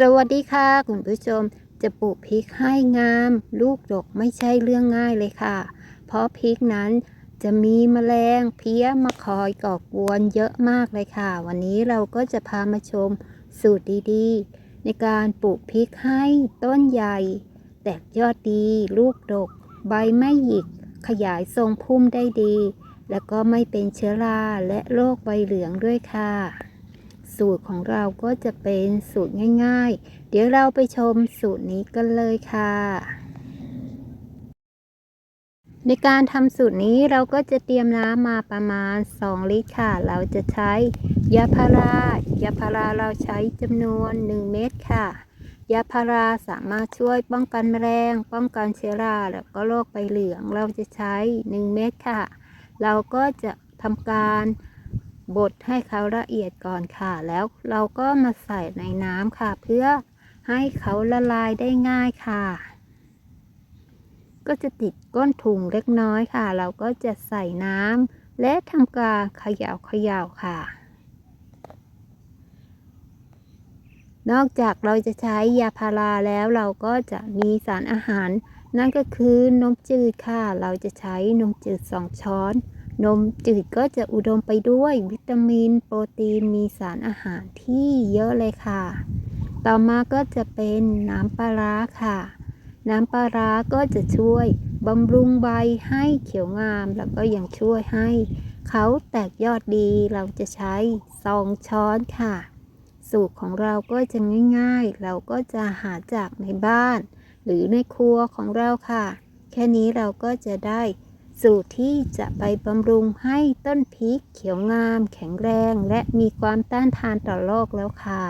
สวัสดีค่ะคุณผู้ชม จะปลูกพริกให้งาม ลูกดกไม่ใช่เรื่องง่ายเลยค่ะ เพราะพริกนั้นจะมีแมลงเพี้ยมาคอยก่อกวนเยอะมากเลยค่ะ วันนี้เราก็จะพามาชมสูตรดีๆ ในการปลูกพริกให้ต้นใหญ่ แตกยอดดี ลูกดก ใบไม่หยิก ขยายทรงพุ่มได้ดี แล้วก็ไม่เป็นเชื้อราและโรคใบเหลืองด้วยค่ะ สูตรของเราก็จะเป็นสูตรง่าย ๆ เดี๋ยวเราไปชมสูตรนี้กันเลยค่ะ ในการทำสูตรนี้เราก็จะเตรียมน้ำมาประมาณ 2 ลิตรค่ะ เราจะใช้ยาพารายาพาราเราใช้จำนวน 1 เม็ดค่ะยาพาราสามารถช่วยป้องกันแมลง ป้องกันเชื้อราแล้วก็โรคใบเหลือง เราจะใช้ 1 เม็ดค่ะ เราก็จะทำการ บดให้เขาละเอียดก่อนค่ะ แล้วเราก็มาใส่ในน้ำค่ะ เพื่อให้เขาละลายได้ง่ายค่ะ ก็จะติดก้นถุงเล็กน้อยค่ะ เราก็จะใส่น้ำและทำการเขย่าเขย่าค่ะ นอกจากเราจะใช้ยาพาราแล้วเราก็จะมีสารอาหาร นั่นก็คือนมจืดค่ะ เราจะใช้นมจืด2ช้อน นมจืดก็จะอุดมไปด้วยวิตามิน โปรตีนมีสารอาหารที่เยอะเลยค่ะ ต่อมาก็จะเป็นน้ำปลาร้าค่ะ น้ำปลาร้าก็จะช่วยบำรุงใบให้เขียวงาม แล้วก็ยังช่วยให้เขาแตกยอดดีเราจะใช้สองช้อนค่ะ สูตรของเราก็จะง่ายๆ เราก็จะหาจากในบ้าน หรือในครัวของเราค่ะ แค่นี้เราก็จะได้ สูตรที่จะไปบำรุงให้ต้นพริกเขียวงาม แข็งแรง และมีความต้านทานต่อโรคแล้วค่ะ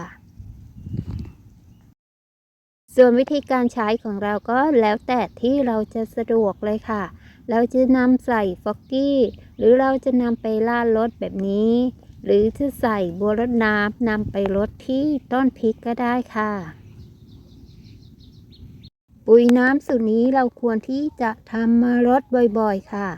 ส่วนวิธีการใช้ของเราก็แล้วแต่ที่เราจะสะดวกเลยค่ะ เราจะนำใส่ฟอกกี้ หรือเราจะนำไปรารถแบบนี้ หรือจะใส่บัวรดน้ำนำไปรดที่ต้นพริกก็ได้ค่ะ ปุ๋ยน้ำสูตรนี้เราควรที่จะทำมารดบ่อยๆค่ะ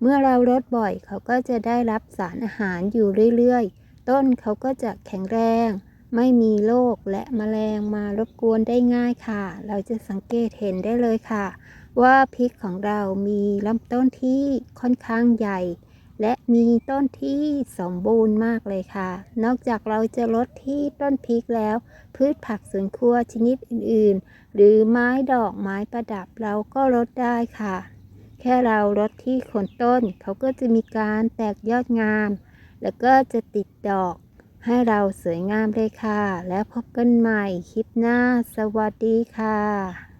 เมื่อเรารดบ่อยเขาก็จะได้รับสารอาหารอยู่เรื่อยๆ ต้นเขาก็จะแข็งแรง ไม่มีโรคและแมลงมารบกวนได้ง่ายค่ะ เราจะสังเกตเห็นได้เลยค่ะ ว่าพริกของเรามีลำต้นที่ค่อนข้างใหญ่ และมีต้นที่สมบูรณ์มากเลยค่ะ นอกจากเราจะลดที่ต้นพริกแล้ว พืชผักสวนครัวชนิดอื่นๆ หรือไม้ดอกไม้ประดับเราก็ลดได้ค่ะ แค่เราลดที่โคนต้น เขาก็จะมีการแตกยอดงาม แล้วก็จะติดดอกให้เราสวยงามเลยค่ะ แล้วพบกันใหม่คลิปหน้า สวัสดีค่ะ